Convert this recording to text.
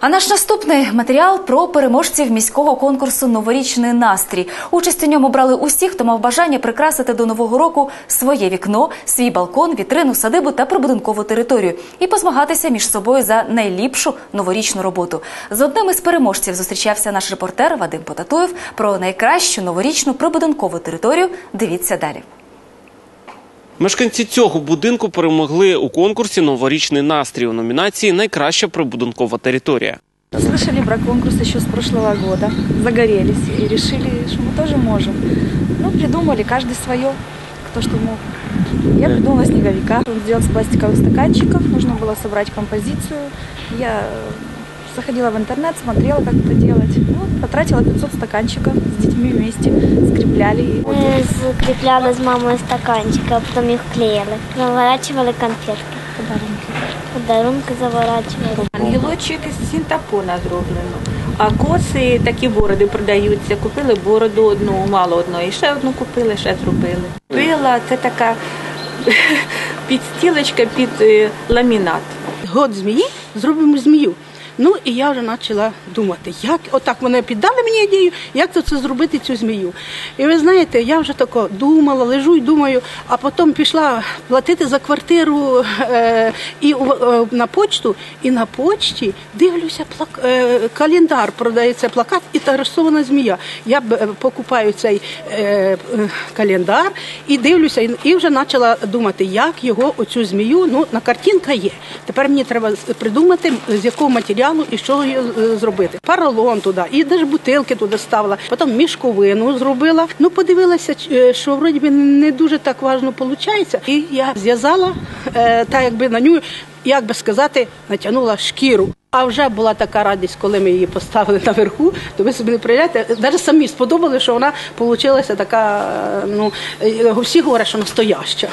А наш наступний матеріал про переможців міського конкурсу Новорічний настрій. Участь у ньому брали усі, хто мав бажання прикрасити до нового року своє вікно, свій балкон, вітрину, садибу та прибудинкову територію і позмагатися між собою за найліпшу новорічну роботу. З одним із переможців зустрічався наш репортер Вадим Потатуєв. Про найкращу новорічну прибудинкову територію. Дивіться далі. Мешканці цього будинку перемогли у конкурсі Новорічний настрій у номінації Найкраща прибудинкова територія. Слышали про конкурс еще с прошлого года, загорелись и решили, что мы тоже можем. Ну, придумали каждый свое, кто что мог. Я придумала снеговика. Он сделал с пластиковых стаканчиков, нужно было собрать композицию. Я э, заходила в интернет, смотрела, как это делать. Ну, потратила 500 стаканчиков с детьми вместе, скрепляли. скріпляли з мамою стаканчики, а потім їх клеїли. Заворачували конфетки. Подарунки. Подарунки заворачували. Ангелочок із синтапона зроблено. А коси такі бороди продаються. Купили бороду одну, мало одної, ще одну купили, ще зробили. Пила це така підстілочка під е, ламінат. год змії, зробимо змію. Ну і я вже почала думати, як отак вони піддали мені ідею, як це, зробити цю змію. І ви знаєте, я вже тако думала, лежу і думаю, а потім пішла платити за квартиру е, і е, на почту, і на почті дивлюся, плак, е, календар продається плакат і та рисована змія. Я е, покупаю цей е, календар і дивлюся, і вже почала думати, як його оцю змію. Ну на картинка є. Тепер мені треба придумати з якого матеріалу і що її е, зробити. Паралон туди, і навіть бутилки туди ставила. Потім мішковину зробила. Ну подивилася, е, що вроді не дуже так важно виходить. І я зв'язала е, так, якби на нього, як би сказати, натягнула шкіру. А вже була така радість, коли ми її поставили наверху, то ви собі не приявляєте, навіть самі сподобали, що вона вийшла така, ну, всі говорять, що настояща.